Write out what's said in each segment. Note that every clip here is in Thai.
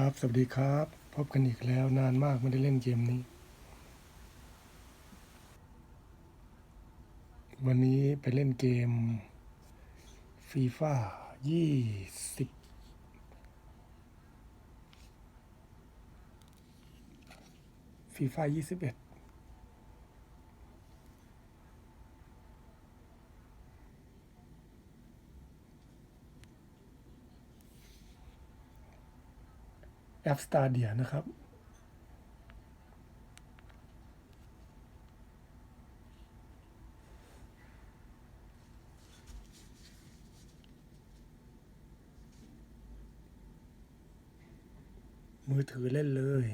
ครับ สวัสดีครับ พบกันอีกแล้วนานมากไม่ได้เล่นเกมนี้ วันนี้ไปเล่นเกมฟีฟ่ายี่สิบฟีฟ่ายี่สิบเอ็ด แอปสตาเดียนะครับ มือถือเล่นเลย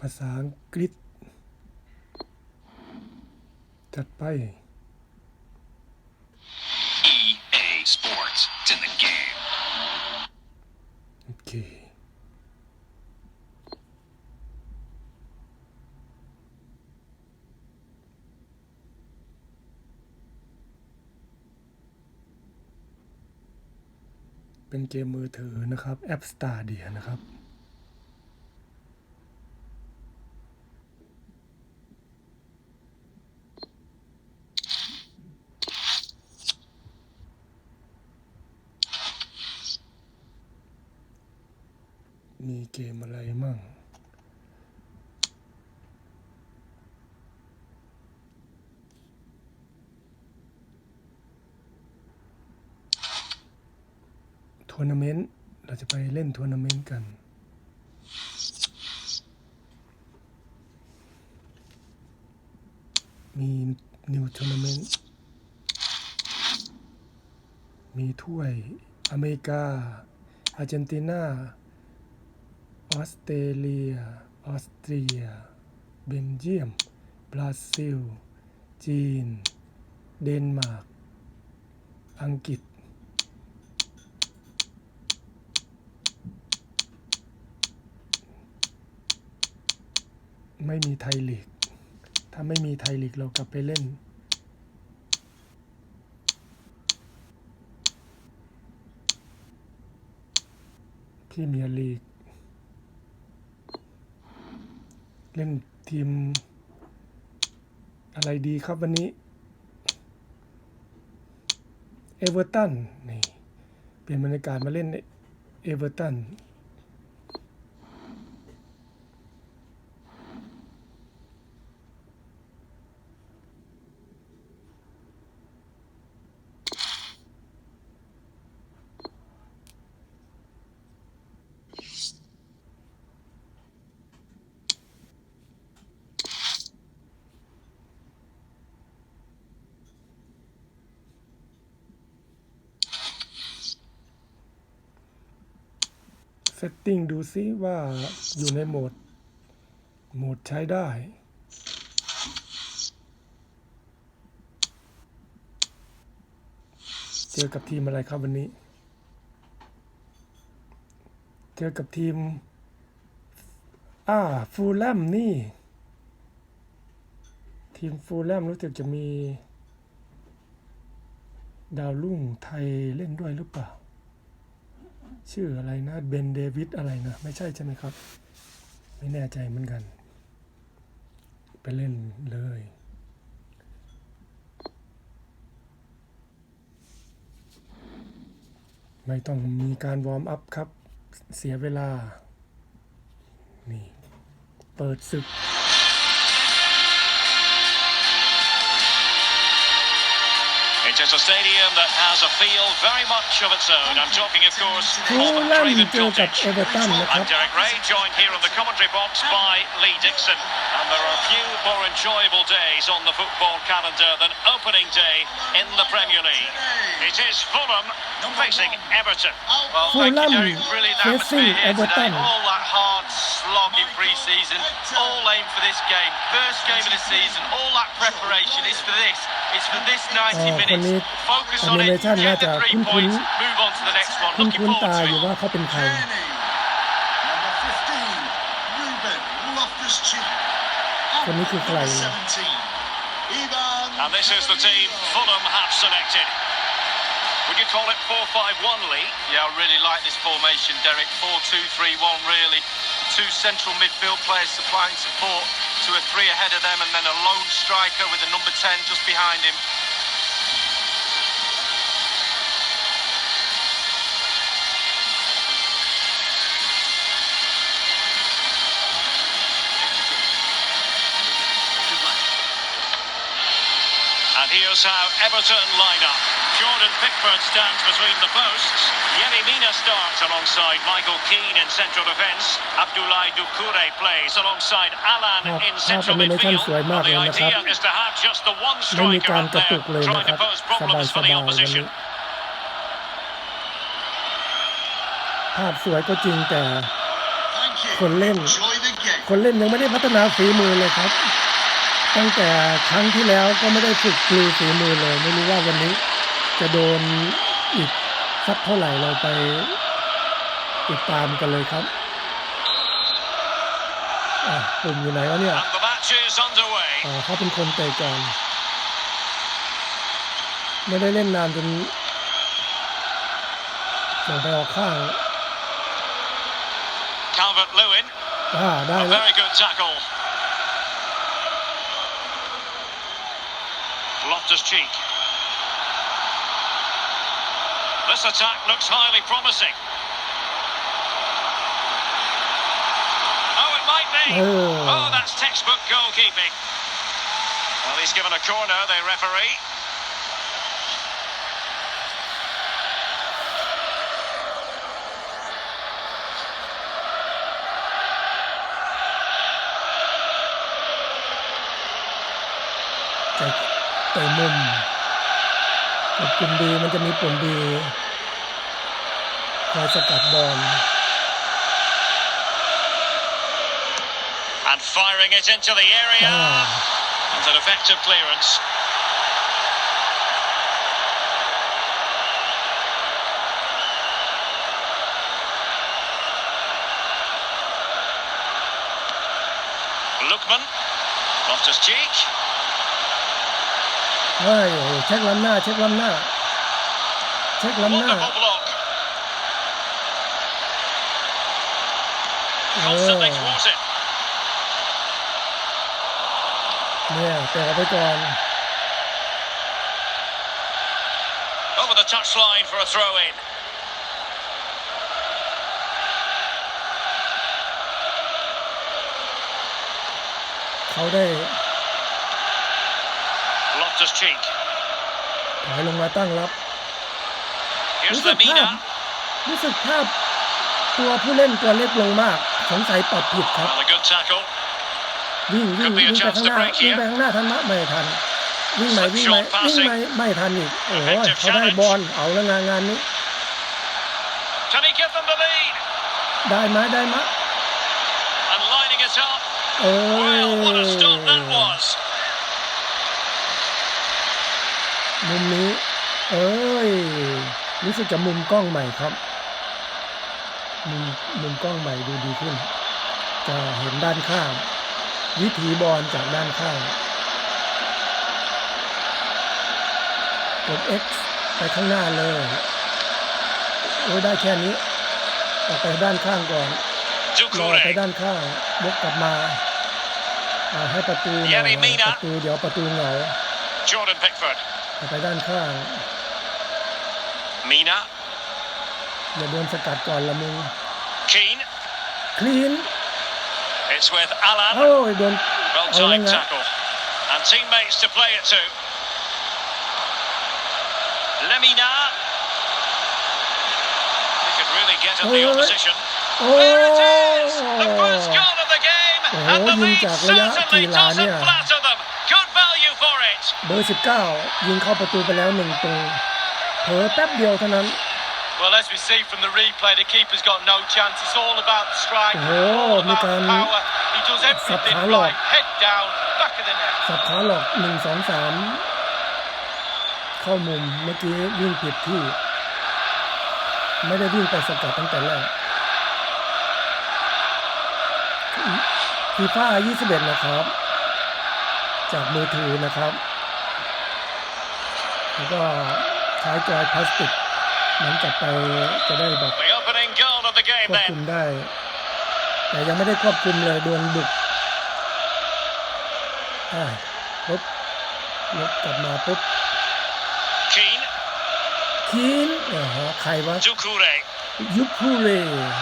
ภาษาอังกฤษ จัดไป EA Sports. It's in the game. โอเค เป็นเกมมือถือนะครับแอป Stadia นะครับ มีเกมอะไรมั่ง ทัวร์นาเมนต์ เราจะไปเล่น ทัวร์นาเมนต์กันมีนิวทัวร์นาเมนต์มีถ้วย อเมริกา อาร์เจนตินา ออสเตรเลีย ออสเตรีย เบนเยียม บราซิล จีน เดนมาร์ก อังกฤษ ไม่มีไทยลีก ถ้าไม่มีไทยลีกเรากลับไปเล่นพรีเมียลีก เล่นทีม อะไรดีครับวันนี้ เอเวอร์ตันนี่ เปลี่ยนบรรยากาศมาเล่นเอเวอร์ตัน เซตติ้งดูซิว่าอยู่ในโหมด โหมดใช้ได้ เจอกับทีมอะไรครับวันนี้ เจอกับทีม อ่า ฟูลแลมนี่ ทีมฟูลแลมรู้สึกจะมี ดาวรุ่งไทยเล่นด้วยหรือเปล่า ชื่ออะไรนะเบนเดวิดอะไรนะไม่ใช่ใช่ไหมครับ ไม่แน่ใจเหมือนกัน ไปเล่นเลย ไม่ต้องมีการวอร์มอัพครับ เสียเวลา นี่ เปิดศึก A stadium that has a feel very much of its own. I'm talking, of course, of the I'm Derek Ray, joined here on the commentary box by Lee Dixon. And there are few more enjoyable days on the football calendar than opening day in the Premier League. It is Fulham facing Everton. Well, Fulham you, really Everton. Today. All that hard slog in pre-season, all aimed for this game. First game of the season, all that preparation is for this It's for this 90 อ๋อคนนี้ minutes. Focus on it, แอนิเมชันน่า get จะ the three คุ้นๆ points, move on to the next one. คุณ Looking คุณ forward ตา to อยู่ it. ว่าเขาเป็นใคร Number 15, Ruben Loftus-Cheek. คนนี้คือใคร Number เนี่ย 17, Ivan And this is the team Fulham have selected. Would you call it 4-5-1, Lee? Yeah, I really like this formation, Derek. 4-2-3-1, really. Two central midfield players supplying support to a three ahead of them, and then a lone striker with a number 10 just behind him. And here's how Everton line up. Jordan Pickford stands between the posts. Yerry Mina starts alongside Michael Keane in central defence. Abdoulaye Doucouré plays alongside Alan ภาพ in ภาพ central แอนิเมชัน midfield. สวยมาก And เล the ยนะครับ idea is to have just the one ไม่มี striker การ up กระตุ there กเลย trying นะ to ครับ pose สบาย problems ส for บา the ยวัน opposition. นี้ภาพสวยก็จริงแต่ Thank you. Con Len. Enjoy the game. คนเล่นยังไม่ได้พัฒนาฝีมือเลยครับ ตั้งแต่ครั้งที่แล้วก็ไม่ได้ฝึกปลือฝีมือเลย ไม่รู้ว่าวันนี้ จะโดนอีกสักเท่าไหร่เราไปติดตามกันเลยครับอะปุ่มอยู่ไหนวะเนี่ย And the match is underway. อ๋อเขาเป็นคนเตะก่อนไม่ได้เล่นนานจนส่งไปออกข้าง Calvert Lewin, อ่าได้ a แล้ว very good tackle. Loftus Cheek. This attack looks highly promising. Oh, it might be. Oh. Oh, that's textbook goalkeeping. Well, he's given a corner, the referee. กดปุ่มดีมันจะมีปุ่มดีคอยสกัดบอล And firing it into the area. อ่า And an effective clearance. Lookman. Loftus Cheek. เฮ้ยเช็คล้ำหน้า เช็คล้ำหน้า เช็คล้ำหน้า Wonderful block. เอ Constantly อ thwarted. เนี่ยแต่เอาไปก่อน Over the touchline for a throw in. เขาได้ Loftus Cheek. ถอยลงมาตั้งรับ Here's Look at Lamina. that. รู้สึกภาพ ตัวผู้เล่นตัวเล็กลงมาก สงสัยปรับผิดครับ And a good tackle. วิ่งวิ่ง Could be a วิ่งไป chance ข้าง to หน้า break วิ่ง here. ไปข้างหน้าทันมะไม่ทัน วิ่งไหม Such วิ่งไหม short วิ่ง passing. ไหมไม่ทันอีกโอ้ย Effective เขาได้ challenge. บอลเอาแล้วงานงานนี้ Can he give them the lead? ได้ไหมได้ไหม And lining it up. เอ้ย Well, what a stop that was. มุมนี้ เอ้ย รู้สึกจะมุมกล้องใหม่ครับ มุมมุมกล้องใหม่ดูดีขึ้น จะเห็นด้านข้าง วิถีบอลจากด้านข้างกด X ไปข้างหน้าเลยโอ้ยได้แค่นี้ออกไปด้านข้างก่อนรอไป Doucouré. ด้านข้างบกกลับมาอ่าให้ประตูหน่อย Yerry Mina ประตูเดี๋ยวประตูเหงา Jordan Pickford. ออกไปด้านข้าง Mina. อย่าโดนสกัดก่อนละมึง Keane. คลีน It's with Alan. โอ้ยโดน Well เอาแล้ว timed ไง tackle. And teammates to play it to. Lemina. They could really get at the Oh, opposition. โอ้ There it is! The first goal of the game! Oh, and theยิง lead จากระยะ certainly กีฬา doesn't เนี่ย flatter them. Good value for it. เบอร์ 19 ยิงเข้าประตูไปแล้วหนึ่งตัว เผลอแป๊บเดียวเท่านั้น Well, as we see from the replay, the keeper's got no chance. It's all about the strike, Oh, all about Mikan. power. He does everything Sapalo. right. Head down, back of the net. สับขาหลอกหนึ่งสองสามเข้ามุมเมื่อกี้วิ่งผิดที่ ไม่ได้วิ่งไปสกัดตั้งแต่แรกฟีฟ่า21 นะครับ จากมือถือนะครับ แล้วก็ ใช้จอยพลาสติกเหมือนกับไปจะได้แบบ The opening goal of the คว game บคุ then. มได้ แต่ยังไม่ได้ควบคุมเลยโดนบุกอ่าปุ๊บลบกลับมาปุ๊บ Keane, คีนเออฮะใครวะ Dukure. ยุคูเร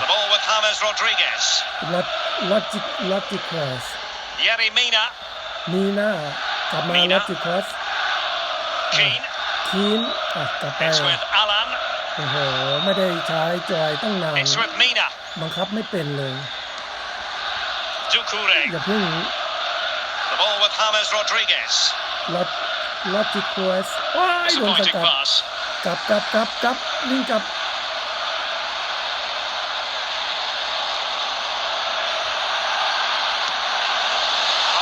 The ball with James Rodriguez. ลอตลอจิกลอจิคอส Yerry Mina. มีหน้ากลับมามีลนะอจิคอส Keane. คีน อะกลับไป It's with Alan. โอ้โห ไม่ได้ใช้จอยตั้งนาน It's with Mina. บังคับไม่เป็นเลย Dukure. อย่าเพิ่ง The ball with James Rodriguez. ลอลอจิคอสว้ายโดนส Disappointing กัด pass. กลับกลับกลับกลับวิ่งกลับ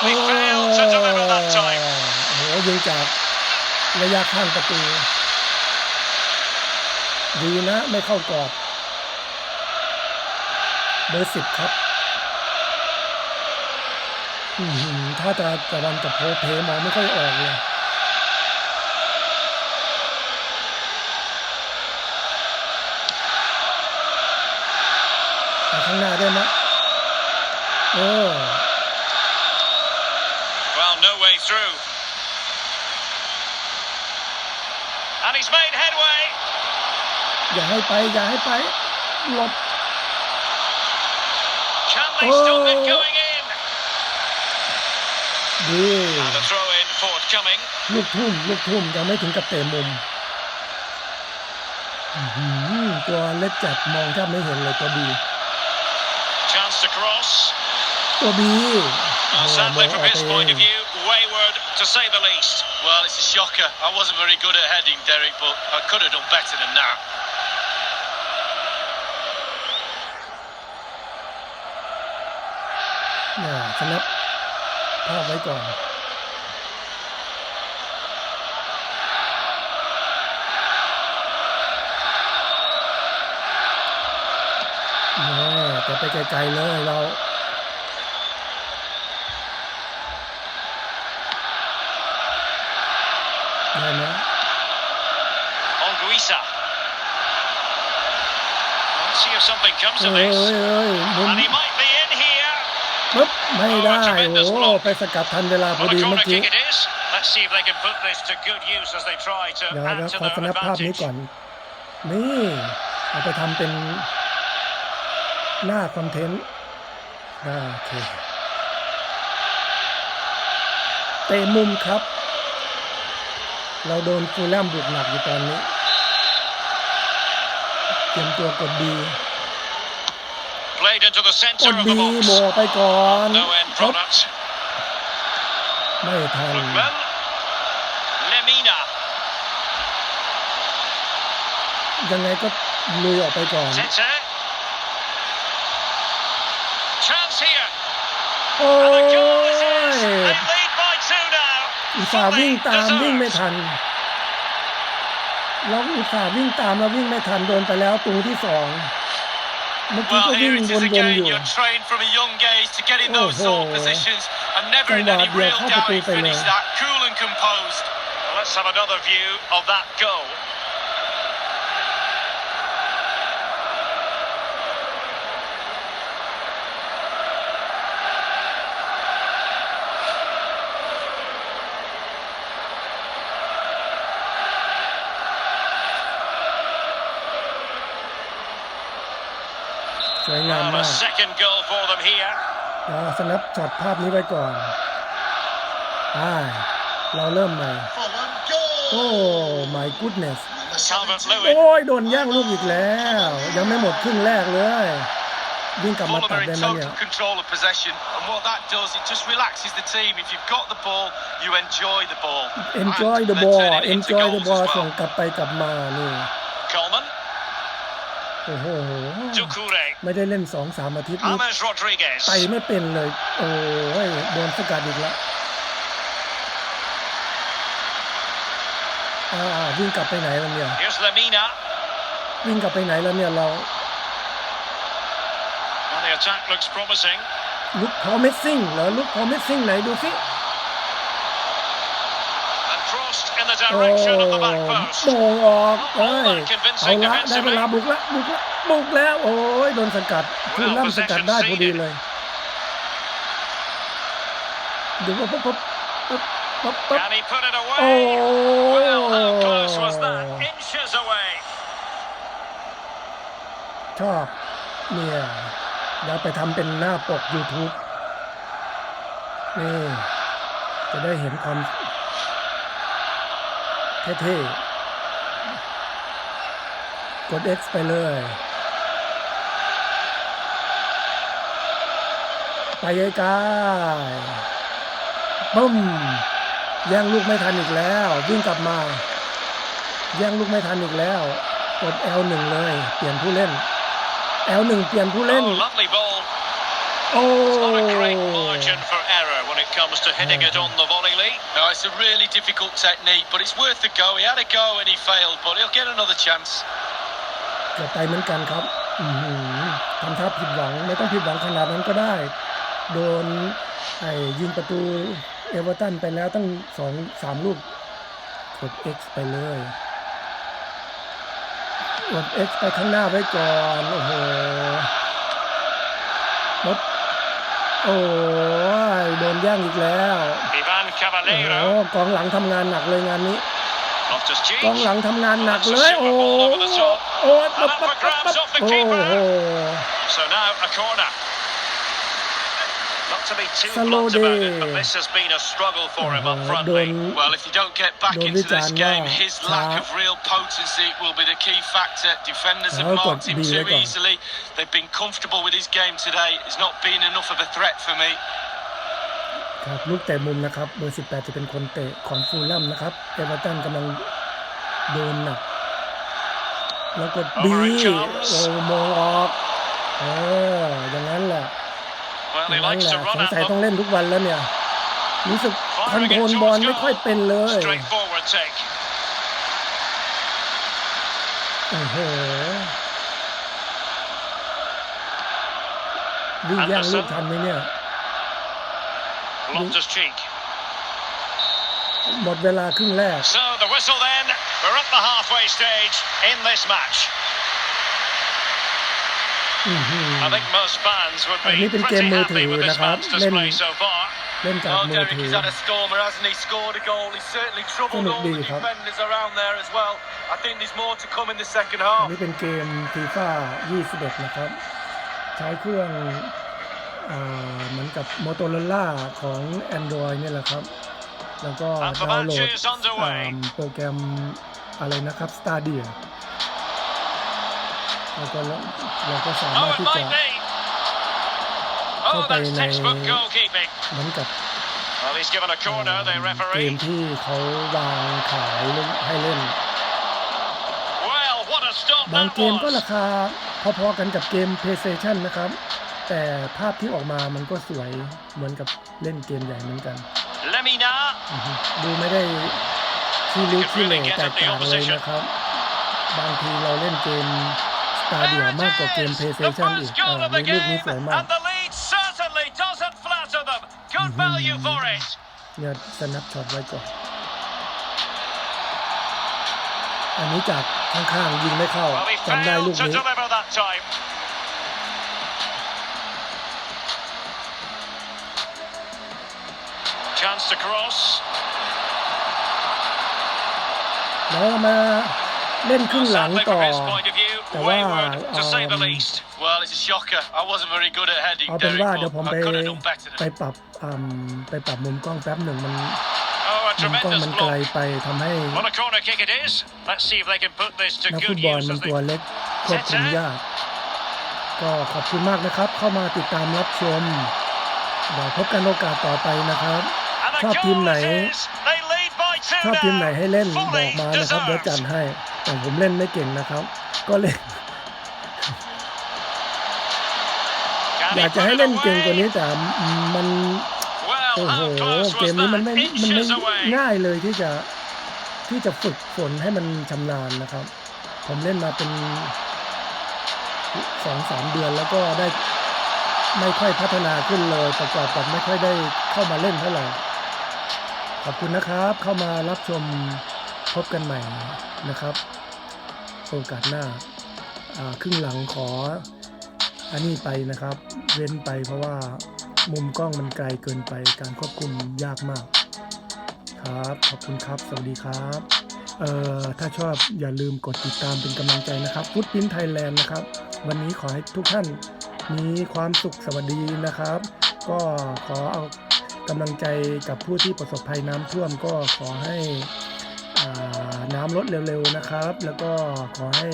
Well, he failed to deliver that time. โอ้โหยิงจาก ระยะข้างประตู ดีนะไม่เข้ากรอบเบอร์สิบครับถ้าจะจะวันกับโพเพมองไม่ค่อยออกเลยข้างหน้าได้ไหมเออ อย่าให้ไป อย่าให้ไปหลบ Can they Oh. stop it going in? ดี And a throw in forthcoming. ลูกทุ่มลูกทุ่มยังไม่ถึงกับเตะมุมอื้อหือตัวเล็กจัดมองแทบไม่เห็นเลยตัวบี Chance to cross. ตัวบี Well, โม sadly, อ from อก his ไป point เอ of ง view, wayward to say the least. Well, it's a shocker. I wasn't very good at heading, Derek, but I could have done better than that. น่าสนับภาพไว้ก่อนแน่แต่ไปไกลๆเลยเราได้ไหม Onguisa. Let's see if something comes เอ้ of ย this. เอ้ยเอ้ยมุม And he might be in here. ปึ๊บ ไม่ได้โอ้โหไปสกัดทันเวลาพอ Well, ดี a เมื่อ corner กี้ kick it is. Let's see if they can put this to good use as they try to เดี๋ยว add นะ to ขอ their สนับภาพนี้ advantage. ก่อน นี่เอาไปทำเป็นหน้าคอนเทนต์ได้โอเคเตะมุมครับ เราโดนฟูลแลมบุกหนักอยู่ตอนนี้ เตรียมตัวกดดี Played into the ก centre ด of ดี the โม box. ไปก่อน No end ครบ product. ไม่ทัน Lookman. Lemina. ยังไงก็ลุยออกไปก่อน Tete. Chance here. โอ้ And the goal is in. ย They lead by two now. อุตส่าห์วิ่งตาม Fully วิ่งไม่ deserved. ทันแล้วอุตส่าห์วิ่งตามแล้ววิ่งไม่ทันโดนไปแล้วตูที่สอง เมื่อกี้ Well, ก็วิ่ here ง it ว is นๆ again. อยู่ You're trained from a young age to get in those Oh, sort oh. of positions, and never in Come any on, yeah, real how doubt to he do finished that? that, cool and composed. Well, let's have another view of that goal. วยงาม Well, มา a ก second goal for them here. เดี๋ยวสนับช็อตภาพนี้ไว้ก่อนอ่าเราเริ่มใหม่ Fulham โอ้ goal. my goodness Number Calvert 17. Lewin. โอ้ยโดนแย่งลูกอีกแล้ว ยังไม่หมดครึ่งแรกเลยวิ่งกลับมา Fulham ตัด are ได้ in ไหมเนี่ย total control of possession, and what that does, it just relaxes the team. If you've got the ball, you enjoy the ball. enjoy And the they're ball turning it into enjoy the goals ball as well. ส่งกลับไปกลับมานี่ Coleman. โอ้โห Dukure. ไม่ได้เล่นสองสามอาทิตย์นี้ James Rodriguez. ไปไม่เป็นเลย โอ้ยโดนสกัดอีกแล้วอ่าวิ่งกลับไปไหนแล้วเนี่ย Here's Lemina. วิ่งกลับไปไหนแล้วเนี่ยเรา Well, the attack looks promising. ลุกพอเมสซิ่งเหรอลุกพอเมสซิ่งไหนดูสิ direction of the back post. โมงออกเอ้ย All that convincing เอาละได้เว defensively. ลาบุกละบุกละ บุกแล้ว โอ้ยโดนสกัดฟูลล่ำสกัดได้พอดีเลยดูว่าปั๊บปั๊บปั๊บปั๊บปั๊บ Can he put it โอ้ away? Well, how close was that? Inches away. ชอบเนี่ยเดี๋ยวไปทำเป็นหน้าปก YouTube นี่ จะได้เห็นความเท่ๆ กด X ไปเลย ไปไกลๆปุ้มแย่งลูกไม่ทันอีกแล้ว วิ่งกลับมา แย่งลูกไม่ทันอีกแล้ว กด L1 เลย เปลี่ยนผู้เล่น L1 เปลี่ยนผู้เล่น Oh, lovely ball. โอ้ Not a great margin for error when it comes to hitting it on the volley, Lee. No, it's a really difficult technique, but it's worth a go. He had a go and he failed, but he'll get another chance. เกือบไปเหมือนกันครับอือหือทำท่าผิดหวังไม่ต้องผิดหวังขนาดนั้นก็ได้ โดนไอ้ยิงประตูเอเวอร์ตันไปแล้วตั้งสองสามลูกกด X ไปเลยกด X ไปข้างหน้าไว้ก่อน โอ้โหปั๊บโอ้ยโดนแย่งอีกแล้ว Ivan โอ้โห Caballero. กองหลังทำงานหนักเลยงานนี้ Loftus กองหลัง Cheek. ทำงานหนักเลย โอ้โหโอ้ยปั๊บปั๊บปั๊บปั๊บโอ้โห Not to be too Slow blunt about it, day. but this has been a struggle for him up โ front, ดน Lee. Well, if you don't get back Don't into be this done game, now. his lack Nah. of real potency will be the key factor. Defenders have Oh, God, marked him be too there, God. easily. They've been comfortable with his game today. It's not been enough of a threat for me. ครับลูกเตะมุมนะครับ เบอร์ 18 จะเป็นคนเตะของฟูลลัมนะครับ เอเวอร์ตันกำลังโดนหนัก แล้วกดบี Over it comes. โอ้มองออก เออ อย่างนั้นแหละ นั้น likes แห to ละ run สง at สัยต้อง them. เล่นทุกวันแล้วเนี่ยรู้สึกคอนโทรลบอลไม่ค่อยเป็นเลย Straightforward take. โอ้โหวิ่งแย่งลูกทันไหมเนี่ย Loftus Cheek. หมดเวลาครึ่งแรก So the whistle then. We're at the halfway stage in this match. อื้อหื อ I think most fans would อัน be นี้เป็นเกม pretty มือ happy ถือ with this นะครับ match เล่น display so far. เล่นจาก Oh, มือ Derek, ถือ he's had a stormer, hasn't he? Scored a goal. He's certainly troubled Look, all the Lee, huh? defenders around there as well. I think there's more to come in the second อัน half. นี้เป็นเกมฟีฟ่า21 นะครับ ใช้เครื่องอ่าเหมือนกับ Motorola ของ Android เนี่ยแหละครับ แล้วก็ And the ดาวน์โหล match ด is underway. อ่าโปรแกรมอะไรนะครับ Stadia แล้วก็แล้วเราก็สา Oh, มารถ it ที่จะ might be. Oh, Không that's phải này- textbook goalkeeping. เหมือนกับ Well, he's given a corner, the เกม referee. ที่เขาวางขายให้เล่น Well, what a stop บาง that เกมก็รา was. คาพอๆกันกับเกม PlayStation นะครับ แต่ภาพที่ออกมามันก็สวยเหมือนกับเล่นเกมใหญ่เหมือนกัน Lemina. อือฮึดูไม่ได้ที่ริ้วที่เหล่แตกต่างเลยนะครับ บางทีเราเล่นเกม Stadia There มากกว่า it เกม is. The PlayStation อีก first อ่า goal of ใน the ลูกนี้ game, สวยมาก and the lead certainly doesn't flatter them. Good value for it. เนี่ยสนับช็อตไว้ก่อน อันนี้จากข้างๆยิงไม่เข้า Well, he จำได้ลู failed ก to นี้ deliver that time. Chance to cross. แล้วมาเล่นครึ่งหลัง Sadly, ต่อ from his point of view, แต่ว่า wayward to say the เอิ่ม least. Well, it's a shocker. I wasn't very good at heading, เอาเป็น Derek, ว่าเดี๋ยวผม but ไป I could have done better. ไปปรับอ่าไปปรับมุมกล้องแป๊บหนึ่งมัน Oh, a มุมกล้อง tremendous มันไกล block. ไปทำให้ On a corner kick it is. Let's see if they can put this to นักฟุ good ตบอล use มัน as ตัว they เล็กควบคุมยาก ก็ขอบคุณมากนะครับ เข้ามาติดตามรับชมเดี๋ยวพบกันโอกาสต่อไปนะครับ And the ชอบทีม goal ไหน is they lead by two ชอบทีมไหน now. ให้เล่น บ Fully อกมานะครับ เดี๋ยวจัด deserved. ให้ แต่ผมเล่นไม่เก่งนะครับ ก็เล่น Can อยากจะให้เล่นเก่งกว่านี้แต่มันโอ้โหเกมนี้มันไม่มันไม่ง่ายเลยที่จะที่จะฝึกฝนให้มันชำนาญนะครับ ผมเล่นมาเป็นสองสามเดือนแล้วก็ได้ไม่ค่อยพัฒนาขึ้นเลยประกอบกับไม่ค่อยได้เข้ามาเล่นเท่าไหร่ขอบคุณนะครับเข้ามารับชมพบกันใหม่นะครับ โอกาสหน้าอ่าครึ่งหลังขออันนี้ไปนะครับ เว้นไปเพราะว่ามุมกล้องมันไกลเกินไปการควบคุมยากมาก ครับ ขอบคุณครับ สวัสดีครับเอ่อถ้าชอบอย่าลืมกดติดตามเป็นกำลังใจนะครับฟุตพินไทยแลนด์นะครับ วันนี้ขอให้ทุกท่านมีความสุขสวัสดีนะครับ ก็ขอเอากำลังใจกับผู้ที่ประสบภัยน้ำท่วมก็ขอให้อ่า น้ำลดเร็วๆนะครับ แล้วก็ขอให้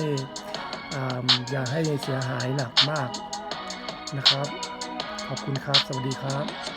อ่าอย่าให้เสียหายหนักมากนะครับ ขอบคุณครับ สวัสดีครับ